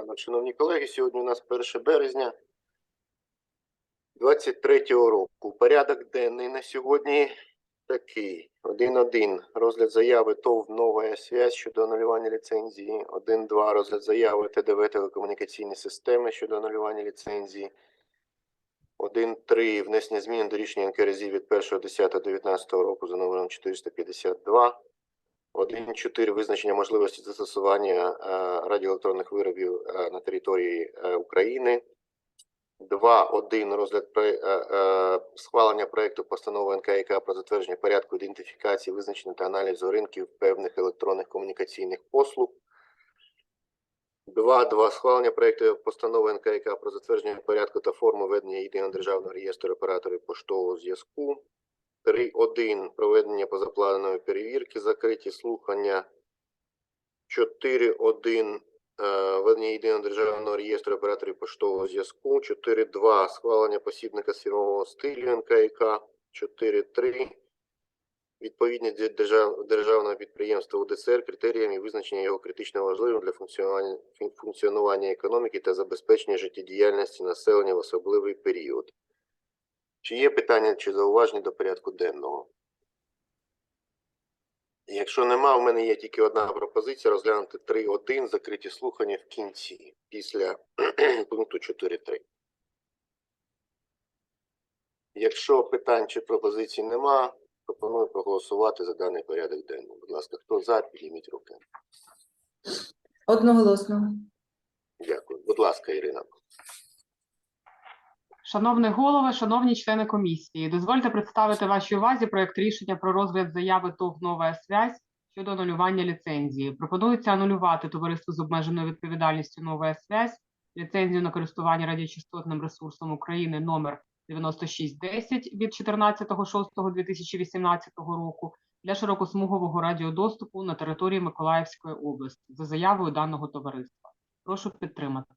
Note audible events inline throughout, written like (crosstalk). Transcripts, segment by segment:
ранок, шановні колеги. Сьогодні у нас 1 березня 23-го року. Порядок денний на сьогодні такий. 1.1. Розгляд заяви ТОВ «Нова связь» щодо анулювання ліцензії. 1.2. Розгляд заяви ТДВ телекомунікаційні системи щодо анулювання ліцензії. 1.3. Внесення змін до рішення НКРЗ від 1.10.19 року за номером 452. 1.4. Визначення можливості застосування е, радіоелектронних виробів е, на території е, України. 2.1. Розгляд схвалення проекту постанови НКК про затвердження порядку ідентифікації, визначення та аналізу ринків певних електронних комунікаційних послуг. 2.2. Схвалення проекту постанови НКК про затвердження порядку та форми ведення єдиного державного реєстру операторів поштового зв'язку. 3.1. Проведення позапланової перевірки, закриті слухання. 4.1. е, Ведення єдиного державного реєстру операторів поштового зв'язку. 4.2. Схвалення посібника з фірмового стилю НКК. 4.3. Відповідність держав- державного підприємства УДСР критеріям і визначення його критично важливим для функціонування, функціонування економіки та забезпечення життєдіяльності населення в особливий період. Чи є питання чи зауваження до порядку денного? Якщо нема, в мене є тільки одна пропозиція розглянути 3.1 закриті слухання в кінці після (clears throat) пункту 4.3. Якщо питань чи пропозицій нема, пропоную проголосувати за даний порядок денний. Будь ласка, хто за, підніміть руки. Одноголосно. Дякую. Будь ласка, Ірина. Шановний голове, шановні члени комісії, дозвольте представити вашій увазі проект рішення про розгляд заяви ТОВ «Нова связь» щодо анулювання ліцензії. Пропонується анулювати товариство з обмеженою відповідальністю «Нова связь» ліцензію на користування радіочастотним ресурсом України номер 9610 від 14.06.2018 року для широкосмугового радіодоступу на території Миколаївської області за заявою даного товариства. Прошу підтримати.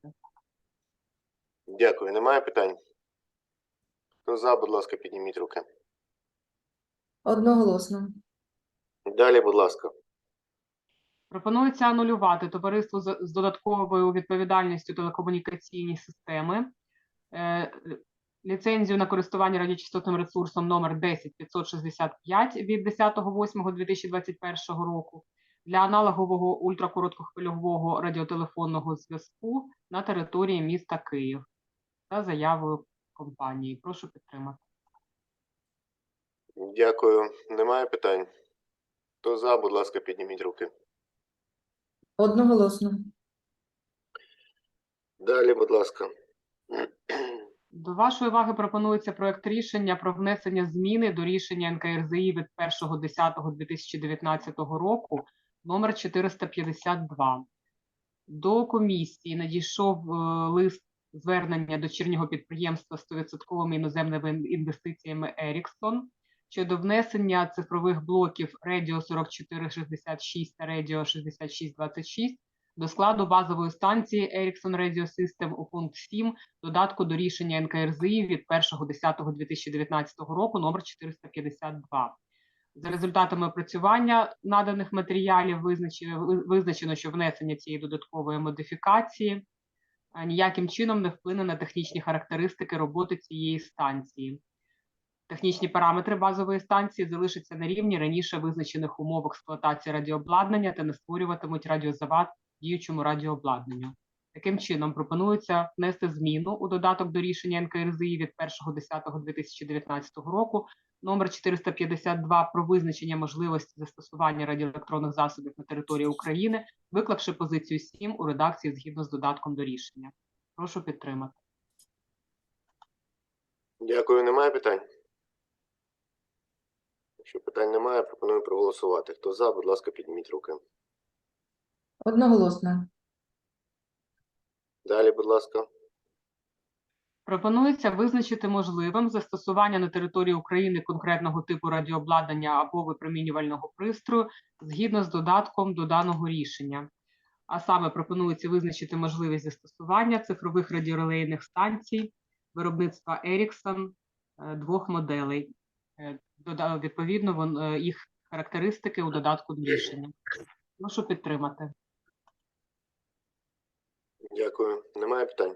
Дякую. Немає питань? Хто за, будь ласка, підніміть руки. Одноголосно. Далі, будь ласка. Пропонується анулювати товариство з додатковою відповідальністю телекомунікаційні системи, е, ліцензію на користування радіочастотним ресурсом номер 10565 від 10.08.2021 року для аналогового ультракороткохвильового радіотелефонного зв'язку на території міста Київ за заявою компанії. Прошу підтримати. Дякую. Немає питань? Хто за, будь ласка, підніміть руки. Одноголосно. Далі, будь ласка. До вашої уваги пропонується проект рішення про внесення зміни до рішення НКРЗІ від 1.10.2019 року номер 452. До комісії надійшов е, лист звернення дочірнього підприємства з 100% іноземними інвестиціями Еріксон щодо внесення цифрових блоків Radio 4466 та Radio 6626 до складу базової станції Ericsson Radio System у пункт 7 додатку до рішення НКРЗІ від 1.10.2019 року номер 452. За результатами опрацювання наданих матеріалів визначено, що внесення цієї додаткової модифікації ніяким чином не вплине на технічні характеристики роботи цієї станції. Технічні параметри базової станції залишаться на рівні раніше визначених умов експлуатації радіообладнання та не створюватимуть радіозавад діючому радіообладнанню. Таким чином, пропонується внести зміну у додаток до рішення НКРЗІ від 1.10.2019 року номер 452 про визначення можливості застосування радіоелектронних засобів на території України, виклавши позицію 7 у редакції згідно з додатком до рішення. Прошу підтримати. Дякую. Немає питань? Якщо питань немає, пропоную проголосувати. Хто за, будь ласка, підніміть руки. Одноголосно. Далі, будь ласка. Пропонується визначити можливим застосування на території України конкретного типу радіообладнання або випромінювального пристрою згідно з додатком до даного рішення. А саме пропонується визначити можливість застосування цифрових радіорелейних станцій виробництва Ericsson е, двох моделей. Е, Відповідно, е, їх характеристики у додатку до рішення. Прошу підтримати. Дякую. Немає питань?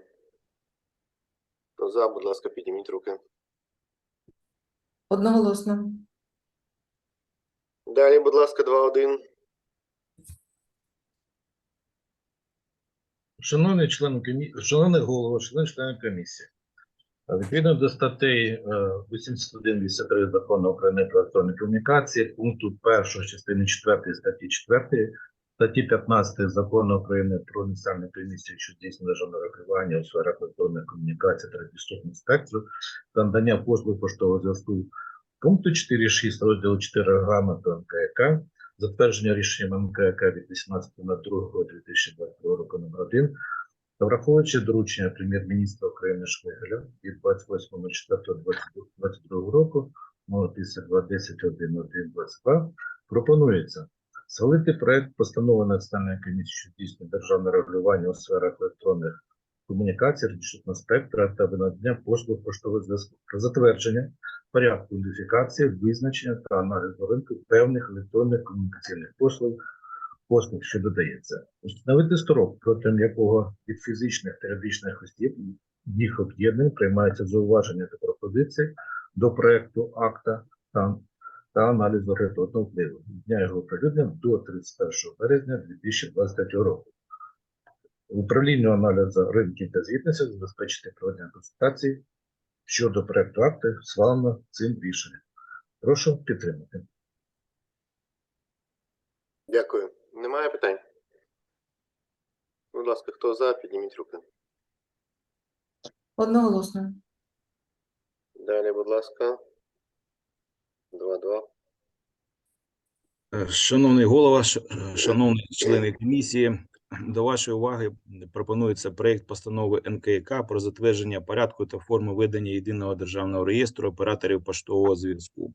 Хто за, будь ласка, підніміть руки. Одноголосно. Далі, будь ласка, 2-1. Шановний член комі... шановний голова, шановні члени комісії, е, відповідно до статей 81-83 закону України про електронні комунікації, пункту 1 частини 4 статті 4, статті 15 закону України про національну комісію, що здійснює регулювання у сферах електронних комунікацій та радіостопного спектру та надання послуг поштового зв'язку, пункту 4.6 розділу 4 регламенту НКК, затвердження рішенням МКК від 18.02.2022 року номер 1 та враховуючи доручення прем'єр-міністра України Шмигаля від 28.04.2022 року номер 5210.1.1.22 пропонується схвалити проект постанови Національної комісії, що здійснює державне регулювання у сферах електронних комунікацій, радіочного спектра та винадання послуг поштового зв'язку про затвердження порядку ідентифікації, визначення та аналізу ринку певних електронних комунікаційних послуг, послуг, що додається, встановити строк, протягом якого від фізичних та юридичних осіб їх об'єднань приймаються зауваження та пропозиції до проекту акта та, та аналізу регуляторного впливу з дня його оприлюднення до 31 березня 2023 року. Управлінню аналізу ринків та звітності забезпечити проведення консультацій щодо проекту акту схвалено цим рішенням. Прошу підтримати. Дякую. Немає питань? Будь ласка, хто за, підніміть руки. Одноголосно. Далі, будь ласка. 2-2. Е, Шановний голова, ш- е, шановні члени комісії, до вашої уваги пропонується проект постанови НКК про затвердження порядку та форми ведення єдиного державного реєстру операторів поштового зв'язку.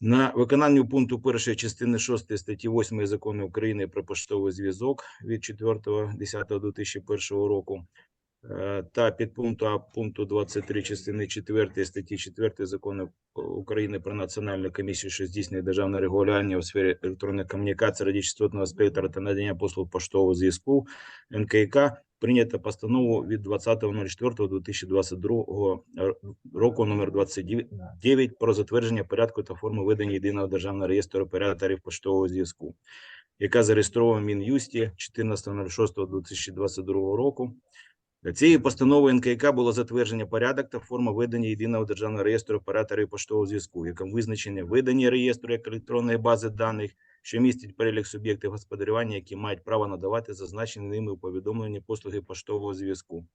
На виконанню пункту першої частини 6 статті 8 закону України про поштовий зв'язок від 4.10.2001 року е, та підпункту А пункту 23 частини 4 статті 4 закону України про національну комісію, що здійснює державне регулювання у сфері електронних комунікацій, радіочастотного спектра та надання послуг поштового зв'язку НКК прийнято постанову від 20.04.2022 року номер 29 про затвердження порядку та форми ведення єдиного державного реєстру операторів поштового зв'язку, яка зареєстрована в Мін'юсті 14.06.2022 року. Цією постановою НКК було затвердження порядок та форма ведення єдиного державного реєстру операторів поштового зв'язку, яким визначення ведення реєстру як електронної бази даних, що містить перелік суб'єктів господарювання, які мають право надавати зазначені ними у повідомленні послуги поштового зв'язку.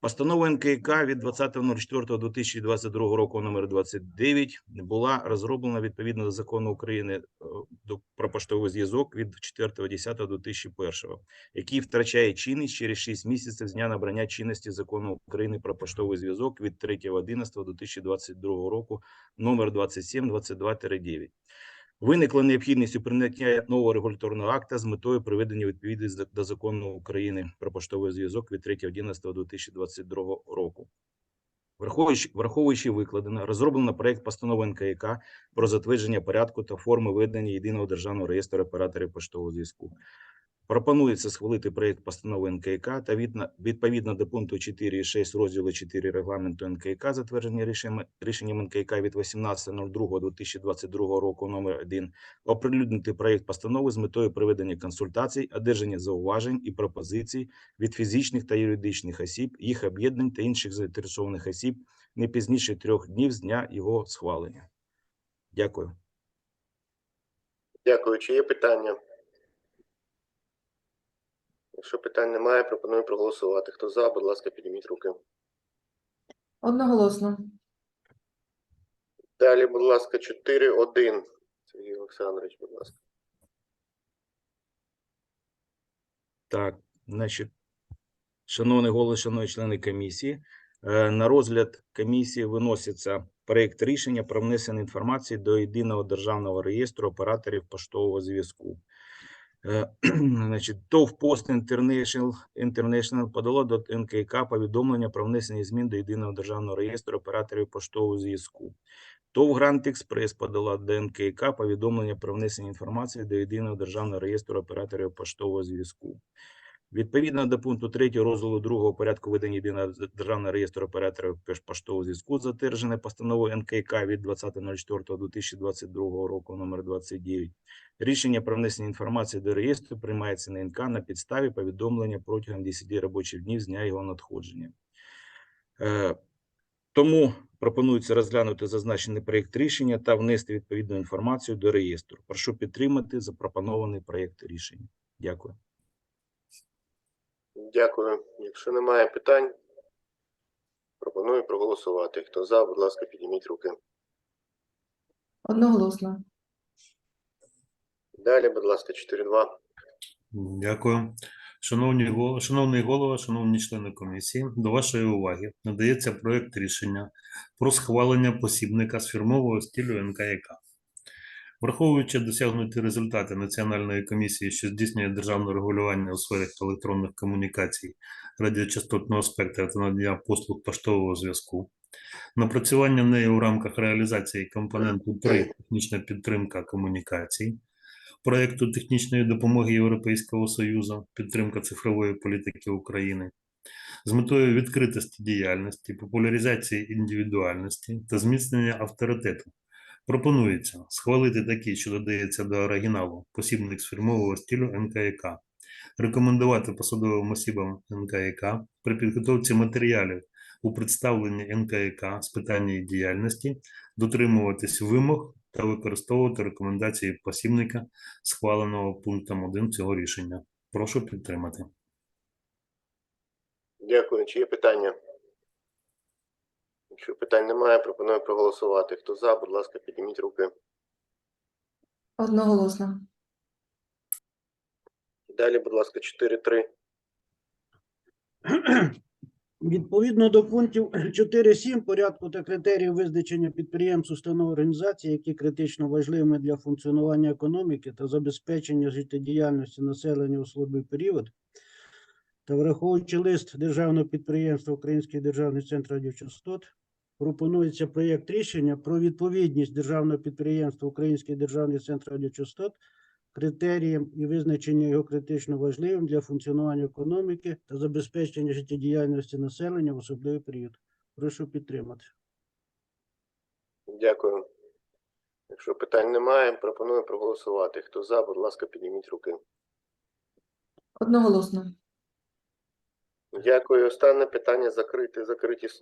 Постанова НКК від 20.04.2022 року номер 29 була розроблена відповідно до закону України е, про поштовий зв'язок від 4.10.2001 який втрачає чинність через 6 місяців з дня набрання чинності закону України про поштовий зв'язок від 3.11.2022 року номер 2722-9. Виникла необхідність у прийняття нового регуляторного акта з метою приведення відповідності до- закону України про поштовий зв'язок від 3.11.2022 року. Враховуючи, враховуючи викладене, розроблено проект постанови НКК про затвердження порядку та форми ведення єдиного державного реєстру операторів поштового зв'язку. Пропонується схвалити проект постанови НКК та відповідно до пункту 4 і 6 розділу 4 регламенту НКК, затвердження рішенням, рішенням НКК від 18.02.2022 року номер 1, оприлюднити проект постанови з метою проведення консультацій, одержання зауважень і пропозицій від фізичних та юридичних осіб, їх об'єднань та інших заінтересованих осіб не пізніше трьох днів з дня його схвалення. Дякую. Дякую. Чи є питання? Якщо питань немає, пропоную проголосувати. Хто за, будь ласка, підніміть руки. Одноголосно. Далі, будь ласка, 4-1. Сергій Олександрович, будь ласка. Так, значить, шановний голос, шановні члени комісії, е, на розгляд комісії виноситься проект рішення про внесення інформації до єдиного державного реєстру операторів поштового зв'язку. Е, (clears throat) Значить, ТОВ Пост International, International подало до НКК повідомлення про внесення змін до єдиного державного реєстру операторів поштового зв'язку. ТОВ Грант Експрес подала до НКК повідомлення про внесення інформації до єдиного державного реєстру операторів поштового зв'язку. Відповідно до пункту 3 розділу 2 порядку ведення єдиного державного реєстру операторів поштового зв'язку, затверджене постановою НКК від 20.04.2022 року номер 29, рішення про внесення інформації до реєстру приймається на НК на підставі повідомлення протягом 10 робочих днів з дня його надходження. Е, Тому пропонується розглянути зазначений проєкт рішення та внести відповідну інформацію до реєстру. Прошу підтримати запропонований проєкт рішення. Дякую. Дякую. Якщо немає питань, пропоную проголосувати. Хто за, будь ласка, підніміть руки. Одноголосно. Далі, будь ласка, 4-2. Дякую. Шановні, шановний голова, шановні члени комісії, до вашої уваги надається проект рішення про схвалення посібника з фірмового стилю НКЯК. Враховуючи досягнуті результати Національної комісії, що здійснює державне регулювання у сфері електронних комунікацій, радіочастотного спектра та надання послуг поштового зв'язку, напрацювання нею у рамках реалізації компоненту 3 технічна підтримка комунікацій, проекту технічної допомоги Європейського Союзу, підтримка цифрової політики України, з метою відкритості діяльності, популяризації індивідуальності та зміцнення авторитету. Пропонується схвалити такий, що додається до оригіналу, посібник з стилю НКЯК, рекомендувати посадовим осібам НКЯК при підготовці матеріалів у представленні НКЯК з питання її діяльності дотримуватись вимог та використовувати рекомендації посібника, схваленого пунктом 1 цього рішення. Прошу підтримати. Дякую. Чи є питання? Якщо питань немає, пропоную проголосувати. Хто за, будь ласка, підніміть руки. Одноголосно. Далі, будь ласка, 4-3. (clears throat) Відповідно до пунктів 4.7 порядку та критеріїв визначення підприємств, установ організацій, які критично важливими для функціонування економіки та забезпечення життєдіяльності населення у слабий період, та враховуючи лист державного підприємства Український державний центр радіочастот, пропонується проєкт рішення про відповідність державного підприємства Український державний центр радіочастот критеріям і визначення його критично важливим для функціонування економіки та забезпечення життєдіяльності населення в особливий період. Прошу підтримати. Дякую. Якщо питань немає, пропоную проголосувати. Хто за, будь ласка, підніміть руки. Одноголосно. Дякую. Останнє питання закрите. Закриті слухання.